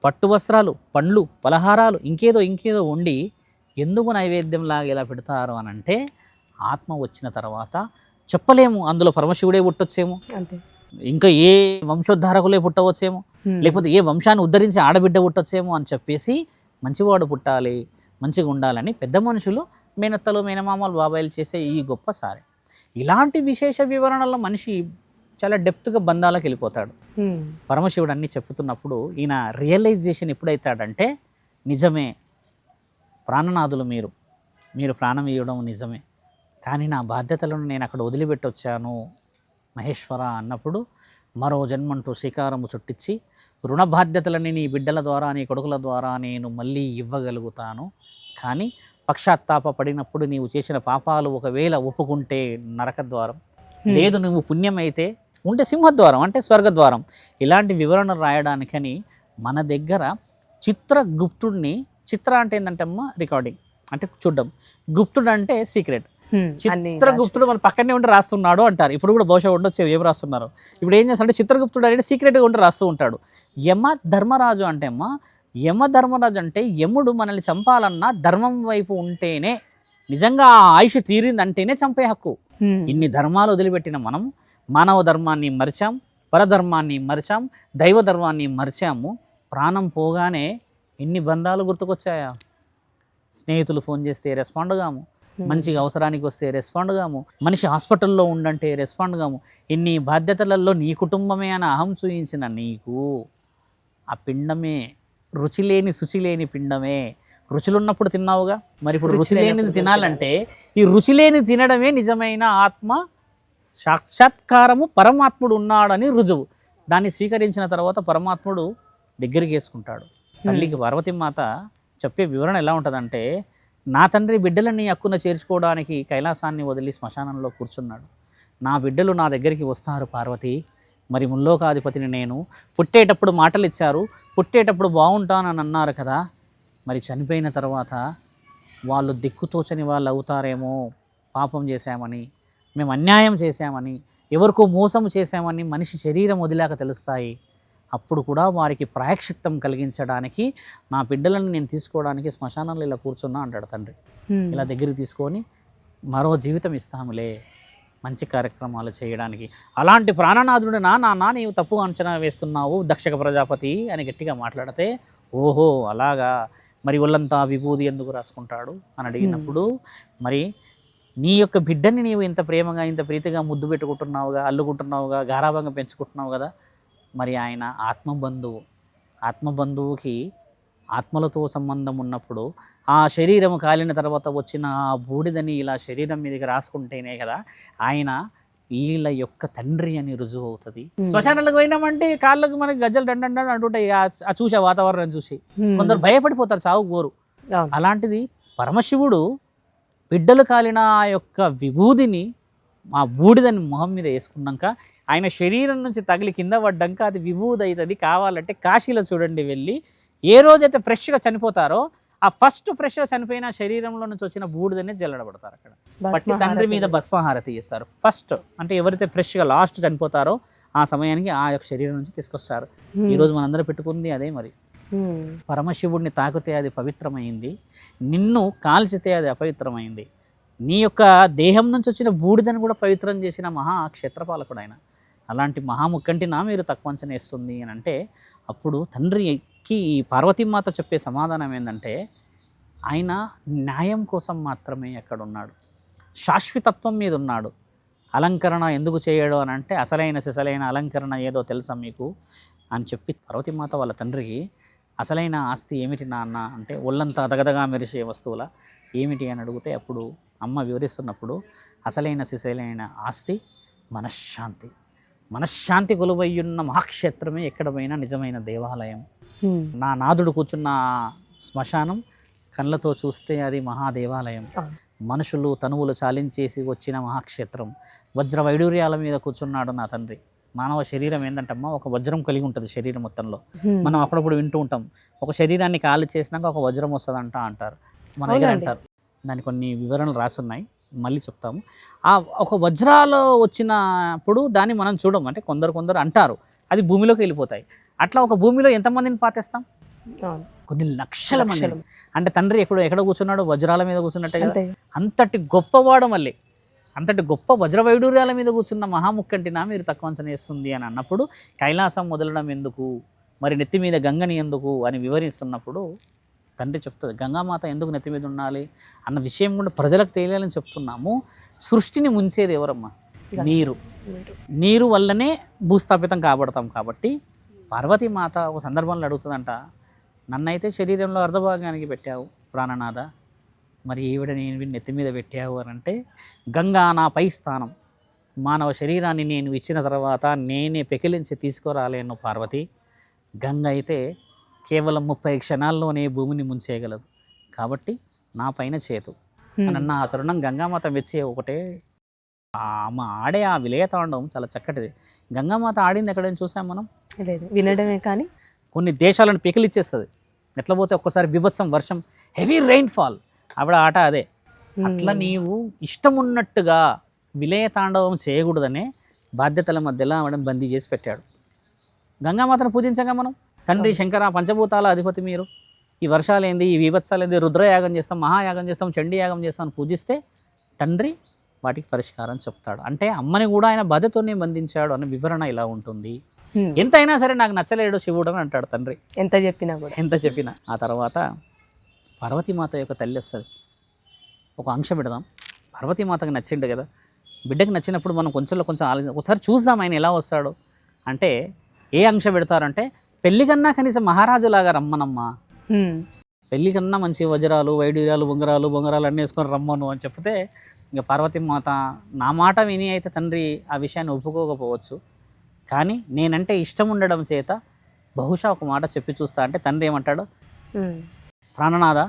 B: పట్టు వస్త్రాలు పండ్లు పలహారాలు ఇంకేదో ఇంకేదో వండి ఎందుకు నైవేద్యంలాగా ఇలా పెడతారు అని అంటే ఆత్మ వచ్చిన తర్వాత చెప్పలేము అందులో పరమశివుడే పుట్టొచ్చేమో. ఇంకా ఏ వంశోద్ధారకులే పుట్టవచ్చేమో. లేకపోతే ఏ వంశాన్ని ఉద్ధరించి ఆడబిడ్డ పుట్టొచ్చేమో అని చెప్పేసి మంచివాడు పుట్టాలి మంచిగా ఉండాలని పెద్ద మనుషులు మేనత్తలు మేనమామలు బాబాయిలు చేసే ఈ గొప్ప సారే. ఇలాంటి విశేష వివరణలో మనిషి చాలా డెప్త్గా బంధాలకు వెళ్ళిపోతాడు. పరమశివుడు అన్నీ చెప్తున్నప్పుడు ఈయన రియలైజేషన్ ఎప్పుడైతాడంటే నిజమే ప్రాణనాథులు మీరు. మీరు ప్రాణం ఇవ్వడం నిజమే. కానీ నా బాధ్యతలను నేను అక్కడ వదిలిపెట్టొచ్చాను. మహేశ్వర అన్నప్పుడు మరో జన్మంటూ శ్రీకారము చుట్టించి రుణ బాధ్యతలని నీ బిడ్డల ద్వారా నీ కొడుకుల ద్వారా నేను మళ్ళీ ఇవ్వగలుగుతాను. కానీ పక్షాత్తాప పడినప్పుడు నీవు చేసిన పాపాలు ఒకవేళ ఒప్పుకుంటే నరకద్వారం. లేదు నువ్వు పుణ్యమైతే ఉంటే సింహద్వారం అంటే స్వర్గద్వారం. ఇలాంటి వివరణ రాయడానికని మన దగ్గర చిత్రగుప్తుడిని చిత్ర అంటే ఏంటంటే అమ్మ రికార్డింగ్ అంటే చూడడం. గుప్తుడు అంటే సీక్రెట్ చిత్రగుప్తుడు మన పక్కనే ఉండి రాస్తున్నాడు అంటారు. ఇప్పుడు కూడా బహుశా ఉండొచ్చు ఏం రాస్తున్నారు? ఇప్పుడు ఏం చేస్తాడంటే చిత్రగుప్తుడు అనేది సీక్రెట్గా ఉండి రాస్తూ ఉంటాడు. యమ ధర్మరాజు అంటే అమ్మ యమ ధర్మరాజు అంటే యముడు మనల్ని చంపాలన్నా ధర్మం వైపు ఉంటేనే నిజంగా ఆ ఆయుష్ తీరిందంటేనే చంపే హక్కు. ఇన్ని ధర్మాలు వదిలిపెట్టిన మనం మానవ ధర్మాన్ని మరిచాం పరధర్మాన్ని మరిచాం దైవ ధర్మాన్ని మరిచాము ప్రాణం పోగానే ఎన్ని బంధాలు గుర్తుకొచ్చాయా? స్నేహితులు ఫోన్ చేస్తే రెస్పాండ్ కాము. మంచిగా అవసరానికి వస్తే రెస్పాండ్ కాము మనిషి హాస్పిటల్లో ఉండంటే రెస్పాండ్ కాము ఇన్ని బాధ్యతలలో నీ కుటుంబమే అని అహం చూయించిన నీకు ఆ పిండమే రుచి లేని శుచి లేని పిండమే. రుచులున్నప్పుడు తిన్నావుగా? మరి ఇప్పుడు
A: రుచి
B: లేనిది తినాలంటే ఈ రుచి లేని తినడమే నిజమైన ఆత్మ సాక్షాత్కారము పరమాత్ముడు ఉన్నాడని రుజువు. దాన్ని స్వీకరించిన తర్వాత పరమాత్ముడు దగ్గరికి వేసుకుంటాడు. తల్లికి పార్వతి మాత చెప్పే వివరణ ఎలా ఉంటుందంటే నా తండ్రి బిడ్డలని హక్కున చేర్చుకోవడానికి కైలాసాన్ని వదిలి శ్మశానంలో కూర్చున్నాడు. నా బిడ్డలు నా దగ్గరికి వస్తారు పార్వతి. మరి ముల్లోకాధిపతిని నేను పుట్టేటప్పుడు మాటలు ఇచ్చారు పుట్టేటప్పుడు బాగుంటానని అన్నారు కదా. మరి చనిపోయిన తర్వాత వాళ్ళు దిక్కుతోచని వాళ్ళు అవుతారేమో పాపం చేశామని మేము అన్యాయం చేశామని ఎవరికో మోసం చేశామని మనిషి శరీరం వదిలాక తెలుస్తాయి. అప్పుడు కూడా వారికి ప్రాయక్షిత్తం కలిగించడానికి నా బిడ్డలను నేను తీసుకోవడానికి శ్మశానంలో ఇలా కూర్చున్నా అంటాడు తండ్రి. ఇలా దగ్గరికి తీసుకొని మరో జీవితం ఇస్తాములే మంచి కార్యక్రమాలు చేయడానికి. అలాంటి ప్రాణనాథుడు నా నాన్న నీవు తప్పు అంచనా వేస్తున్నావు దక్షక ప్రజాపతి అని గట్టిగా మాట్లాడితే ఓహో అలాగా? మరి ఒళ్ళంతా విభూది ఎందుకు రాసుకుంటాడు? అని అడిగినప్పుడు మరి నీ యొక్క బిడ్డని నీవు ఇంత ప్రేమగా ఇంత ప్రీతిగా ముద్దు పెట్టుకుంటున్నావుగా అల్లుకుంటున్నావుగా గారాభంగా పెంచుకుంటున్నావు కదా? మరి ఆయన ఆత్మబంధువు ఆత్మబంధువుకి ఆత్మలతో సంబంధం ఉన్నప్పుడు ఆ శరీరం కాలిన తర్వాత వచ్చిన ఆ బూడిదని ఇలా శరీరం మీదకి రాసుకుంటేనే కదా ఆయన వీళ్ళ యొక్క తండ్రి అని రుజువు అవుతుంది. శ్మశానాలకు పోయినామంటే కాళ్ళకు మనకి గజ్జలు డండండ అంటుంటాయి ఆ చూసే వాతావరణం చూసి. కొందరు భయపడిపోతారు చావు పోరు
A: అవును.
B: అలాంటిది పరమశివుడు బిడ్డలు కాలిన ఆ యొక్క విభూదిని ఆ బూడిదని మొహం మీద వేసుకున్నాక ఆయన శరీరం నుంచి తగిలి కింద పడ్డాక అది విభూది అవుతుంది కావాలంటే కాశీలో చూడండి వెళ్ళి. ఏ రోజైతే ఫ్రెష్గా చనిపోతారో ఆ ఫస్ట్ ఫ్రెష్గా చనిపోయిన శరీరంలో నుంచి వచ్చిన బూడిదని జల్లడబడతారు అక్కడ. పట్టి తండ్రి. మీద భస్మహారతి చేస్తారు. ఫస్ట్ అంటే ఎవరైతే ఫ్రెష్గా లాస్ట్ చనిపోతారో ఆ సమయానికి ఆ యొక్క శరీరం నుంచి తీసుకొస్తారు. ఈరోజు మనందరం పెట్టుకుంది అదే మరి. పరమశివుడిని తాకితే అది పవిత్రమైంది. నిన్ను కాల్చితే అది అపవిత్రమైంది. నీ యొక్క దేహం నుంచి వచ్చిన బూడిదని కూడా పవిత్రం చేసిన మహా క్షేత్రపాలకుడు ఆయన అలాంటి మహాముక్కంటినా మీరు తక్కువ అంచనేస్తుంది అని అంటే అప్పుడు తండ్రికి ఈ పార్వతీమాత చెప్పే సమాధానం ఏంటంటే ఆయన న్యాయం కోసం మాత్రమే అక్కడ ఉన్నాడు శాశ్వతత్వం మీద ఉన్నాడు. అలంకరణ ఎందుకు చేయడు అని అంటే అసలైన సిసలైన అలంకరణ ఏదో తెలుసా మీకు? అని చెప్పి పార్వతీమాత వాళ్ళ తండ్రికి అసలైన ఆస్తి ఏమిటి నాన్న? అంటే ఒళ్ళంతా దగదగా మెరిసే వస్తువుల? ఏమిటి అని అడిగితే అప్పుడు అమ్మ వివరిస్తున్నప్పుడు అసలైన సిసలైన ఆస్తి మనశ్శాంతి. మనశ్శాంతి కొలువయ్యున్న మహాక్షేత్రమే ఎక్కడ పోయినా నిజమైన దేవాలయం. నా నాదుడు కూర్చున్న శ్మశానం కళ్ళతో చూస్తే అది మహాదేవాలయం. మనుషులు తనువులు చాలించేసి వచ్చిన మహాక్షేత్రం. వజ్ర వైడూర్యాల మీద కూర్చున్నాడు నా తండ్రి. మానవ శరీరం ఏంటంటమ్మా ఒక వజ్రం కలిగి ఉంటుంది శరీరం మొత్తంలో. మనం అప్పుడప్పుడు వింటూ ఉంటాం. ఒక శరీరాన్ని కాలు చేసినాక ఒక వజ్రం వస్తుందంట అంటారు. మన దగ్గర. అంటారు దాని కొన్ని వివరణలు రాసున్నాయి. మళ్ళీ చెప్తాము. ఆ ఒక వజ్రాలు వచ్చినప్పుడు దాన్ని మనం చూడం. అంటే కొందరు కొందరు అంటారు అది భూమిలోకి వెళ్ళిపోతాయి. అట్లా ఒక భూమిలో ఎంతమందిని పాతేస్తాం? కొన్ని లక్షల మంది. అంటే తండ్రి ఎక్కడ ఎక్కడ కూర్చున్నాడు వజ్రాల మీద కూర్చున్నట్టే కదా.
A: అంతే.
B: అంతటి గొప్పవాడు మళ్ళీ. అంతటి గొప్ప వజ్ర వైడూర్యాల మీద కూర్చున్న మహాముక్కంటినా మీరు తక్కువ అంచనా వేస్తుంది అని అన్నప్పుడు కైలాసం మొదలడం ఎందుకు? మరి నెత్తి మీద గంగని ఎందుకు? అని వివరిస్తున్నప్పుడు తండ్రి చెప్తుంది గంగామాత ఎందుకు నెత్తి మీద ఉండాలి? అన్న విషయం కూడా ప్రజలకు తెలియాలని చెప్తున్నాము. సృష్టిని ముంచేది ఎవరమ్మా? నీరు. నీరు. వల్లనే భూస్థాపితం కాబడతాం కాబట్టి పార్వతీమాత ఒక సందర్భంలో అడుగుతుందంట నన్నైతే శరీరంలో అర్ధభాగానికి పెట్టావు ప్రాణనాథ మరి ఈవిడ నేను నెత్తి మీద పెట్టావు అని అంటే గంగా నా పై స్థానం మానవ శరీరాన్ని నేను ఇచ్చిన తర్వాత నేనే పెకిలించి తీసుకురాలేను పార్వతి గంగ అయితే కేవలం ముప్పై క్షణాల్లోనే భూమిని ముంచేయగలదు. కాబట్టి నా పైన చేతు. అన్న ఆ తరుణం గంగామాత మెచ్చే ఒకటే ఆమె ఆడే ఆ విలయతాండవం చాలా చక్కటిది. గంగామాత ఆడింది ఎక్కడైనా చూసాం మనం?
A: లేదు. వినడమే కానీ?
B: కొన్ని దేశాలను పికిలిచ్చేస్తుంది. ఎట్లా పోతే ఒక్కసారి బిభత్సం వర్షం హెవీ రెయిన్ ఫాల్ ఆవిడ ఆట అదే. అట్లా నీవు ఇష్టం ఉన్నట్టుగా విలయ తాండవం చేయకూడదనే బాధ్యతల మధ్యలో ఆవిడ బందీ చేసి పెట్టాడు. గంగామాతను పూజించగా మనం? తండ్రి శంకర పంచభూతాల అధిపతి మీరు. ఈ వర్షాలు ఏంది ఈ వివత్సాలు ఏంది రుద్రయాగం చేస్తాం మహాయాగం చేస్తాం చండీ యాగం చేస్తాం అని పూజిస్తే తండ్రి వాటికి పరిష్కారం చెప్తాడు. అంటే అమ్మని కూడా ఆయన బాధ్యతోనే బంధించాడు అనే వివరణ ఇలా ఉంటుంది.
A: హ్మ్.
B: ఎంతైనా సరే నాకు నచ్చలేడు శివుడు అని అంటాడు తండ్రి.
A: ఎంత చెప్పినా కూడా.
B: ఎంత చెప్పినా. ఆ తర్వాత పార్వతీమాత యొక్క తల్లి వస్తుంది. ఒక అంశ పెడదాం. పార్వతీమాతకు నచ్చిండు కదా. బిడ్డకి నచ్చినప్పుడు మనం కొంచెంలో కొంచెం ఆలోచన ఒకసారి చూద్దాం ఆయన ఎలా వస్తాడు. అంటే ఏ అంశ పెడతారంటే పెళ్ళి కన్నా కనీసం మహారాజులాగా రమ్మనమ్మా. పెళ్ళి కన్నా మంచి వజ్రాలు వైడూర్యాలు బొంగరాలు బొంగరాలు అన్నీ వేసుకొని రమ్మను అని చెప్తే ఇక పార్వతీమాత నా మాట విని అయితే తండ్రి ఆ విషయాన్ని ఒప్పుకోకపోవచ్చు. కానీ నేనంటే ఇష్టం ఉండడం చేత బహుశా ఒక మాట చెప్పి చూస్తా అంటే తండ్రి ఏమంటాడు. ప్రాణనాథ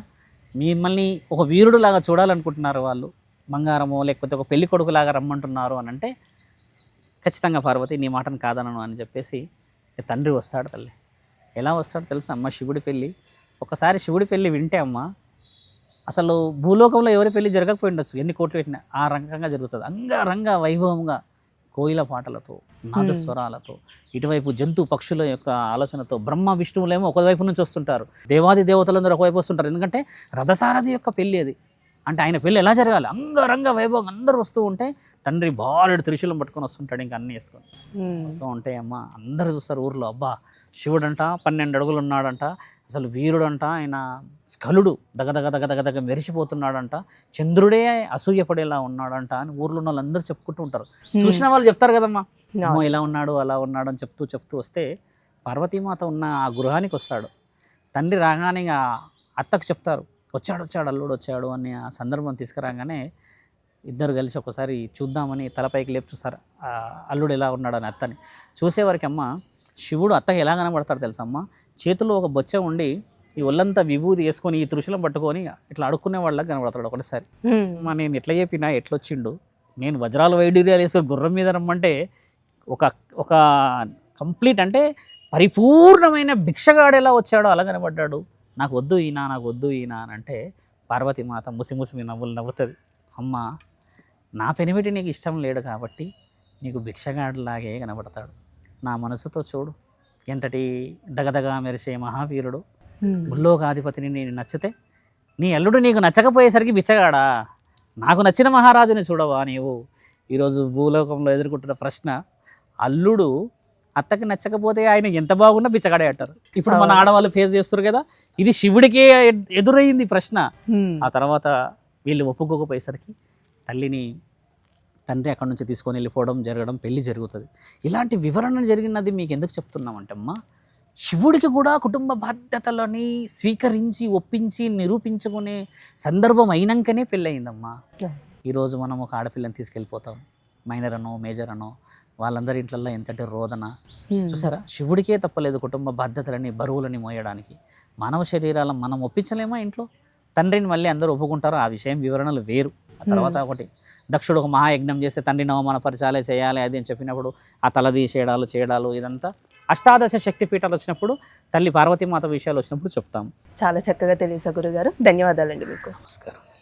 B: మిమ్మల్ని ఒక వీరుడులాగా చూడాలనుకుంటున్నారు వాళ్ళు. బంగారమో లేకపోతే ఒక పెళ్ళి కొడుకులాగా రమ్మంటున్నారు అని అంటే ఖచ్చితంగా పార్వతి నీ మాటను కాదనను అని చెప్పేసి తండ్రి వస్తాడు తల్లి. ఎలా వస్తాడు తెలుసా అమ్మ? శివుడి పెళ్ళి. ఒకసారి శివుడి పెళ్ళి వింటే అమ్మ అసలు భూలోకంలో ఎవరి పెళ్ళి జరగకపోయి ఉండొచ్చు. ఎన్ని కోట్లు పెట్టినా ఆ రంగంగా జరుగుతుంది. అంగరంగ వైభవంగా కోయిల పాటలతో నాదస్వరాలతో ఇటువైపు జంతు పక్షుల యొక్క ఆలోచనతో బ్రహ్మ విష్ణువులేమో ఒకవైపు నుంచి వస్తుంటారు. దేవాది దేవతలందరూ ఒకవైపు వస్తుంటారు. ఎందుకంటే రథసారథి యొక్క పెళ్ళి అది. అంటే ఆయన పెళ్ళి ఎలా జరగాలి? అంగరంగ వైభవం అందరూ వస్తూ ఉంటే తండ్రి బాలుడు త్రిశూలం పట్టుకొని వస్తుంటాడు. ఇంకా అన్నీ వేసుకొని. వస్తూ ఉంటే అమ్మ అందరూ చూస్తారు ఊర్లో అబ్బా శివుడంట పన్నెండు అడుగులు ఉన్నాడంట అసలు వీరుడంట ఆయన స్ఖలుడు దగదగ దగ దగ దగ మెరిసిపోతున్నాడంట. చంద్రుడే అసూయపడేలా ఉన్నాడంట అని ఊర్లో ఉన్న వాళ్ళందరూ చెప్పుకుంటూ ఉంటారు. చూసిన వాళ్ళు చెప్తారు కదమ్మా. అమ్మో ఇలా ఉన్నాడు అలా ఉన్నాడు అని చెప్తూ చెప్తూ వస్తే పార్వతీమాత ఉన్న ఆ గృహానికి వస్తాడు. తండ్రి రాగానే అత్తకు చెప్తారు. వచ్చాడు వచ్చాడు అల్లుడు వచ్చాడు అని ఆ సందర్భం తీసుకురాగానే ఇద్దరు కలిసి ఒకసారి చూద్దామని తలపైకి లేపు చూస్తారు అల్లుడు ఎలా ఉన్నాడని అత్తని చూసేవారికి అమ్మ శివుడు అత్తకి ఎలా కనబడతాడు తెలుసా అమ్మ చేతిలో ఒక బొచ్చ ఉండి ఈ ఒళ్ళంతా విభూది వేసుకొని ఈ త్రుశూలం పట్టుకొని ఇట్లా అడుక్కునే వాళ్ళకి కనబడతాడు ఒకటిసారి. అమ్మా నేను ఎట్లా చెప్పినా ఎట్లొచ్చిండు? నేను వజ్రాల వైడూర్యాలు వేసుకొని గుర్రం మీద రమ్మంటే ఒక ఒక కంప్లీట్ అంటే పరిపూర్ణమైన భిక్షగాడు ఎలా వచ్చాడో అలా కనబడ్డాడు. నాకు వద్దు ఈయన నాకు వద్దు ఈయన అని అంటే పార్వతీమాత ముసి ముసిమి నవ్వులు నవ్వుతుంది. అమ్మ నా పెనిమిటి నీకు ఇష్టం లేడు కాబట్టి నీకు భిక్షగాడిలాగే కనబడతాడు. నా మనసుతో చూడు ఎంతటి దగదగా మెరిసే మహావీరుడు. ముల్లోకాధిపతిని నేను నచ్చితే నీ అల్లుడు నీకు నచ్చకపోయేసరికి బిచ్చగాడా నాకు నచ్చిన మహారాజుని చూడవా నీవు ఈరోజు భూలోకంలో ఎదుర్కొంటున్న ప్రశ్న అల్లుడు అత్తకి నచ్చకపోతే ఆయన ఎంత బాగున్నా బిచ్చగాడే అంటారు ఇప్పుడు మన. ఆడవాళ్ళు ఫేస్ చేస్తారు కదా ఇది శివుడికే ఎదురయ్యింది ప్రశ్న. ఆ తర్వాత వీళ్ళు ఒప్పుకోకపోయేసరికి తల్లిని తండ్రి అక్కడి నుంచి తీసుకొని వెళ్ళిపోవడం జరగడం పెళ్ళి జరుగుతుంది. ఇలాంటి వివరణ జరిగినది మీకు ఎందుకు చెప్తున్నామంటే అమ్మా శివుడికి కూడా కుటుంబ బాధ్యతలని స్వీకరించి ఒప్పించి నిరూపించుకునే సందర్భం అయినాకనే పెళ్ళయిందమ్మా. ఈరోజు మనం ఒక ఆడపిల్లని తీసుకెళ్ళిపోతాం. మైనర్ అనో మేజర్ అనో వాళ్ళందరి ఇంట్లల్లో ఎంతటి రోదన. చూసారా? శివుడికే తప్పలేదు కుటుంబ బాధ్యతలని బరువులని మోయడానికి. మానవ శరీరాలను మనం ఒప్పించలేమా ఇంట్లో? తండ్రిని మళ్ళీ అందరూ ఒప్పుకుంటారు? ఆ విషయం వివరణలు వేరు. ఆ తర్వాత ఒకటి దక్షుడు ఒక మహాయజ్ఞం చేస్తే తండ్రిని అవమానపరచాలే చేయాలి అది అని చెప్పినప్పుడు ఆ తల తీసేయడాలు చేయడాలు ఇదంతా అష్టాదశ శక్తి పీఠాలు వచ్చినప్పుడు తల్లి పార్వతీమాత విషయాలు వచ్చినప్పుడు చెప్తాం
A: చాలా చక్కగా తెలియసా గురుగారు. ధన్యవాదాలండి మీకు.
B: నమస్కారం.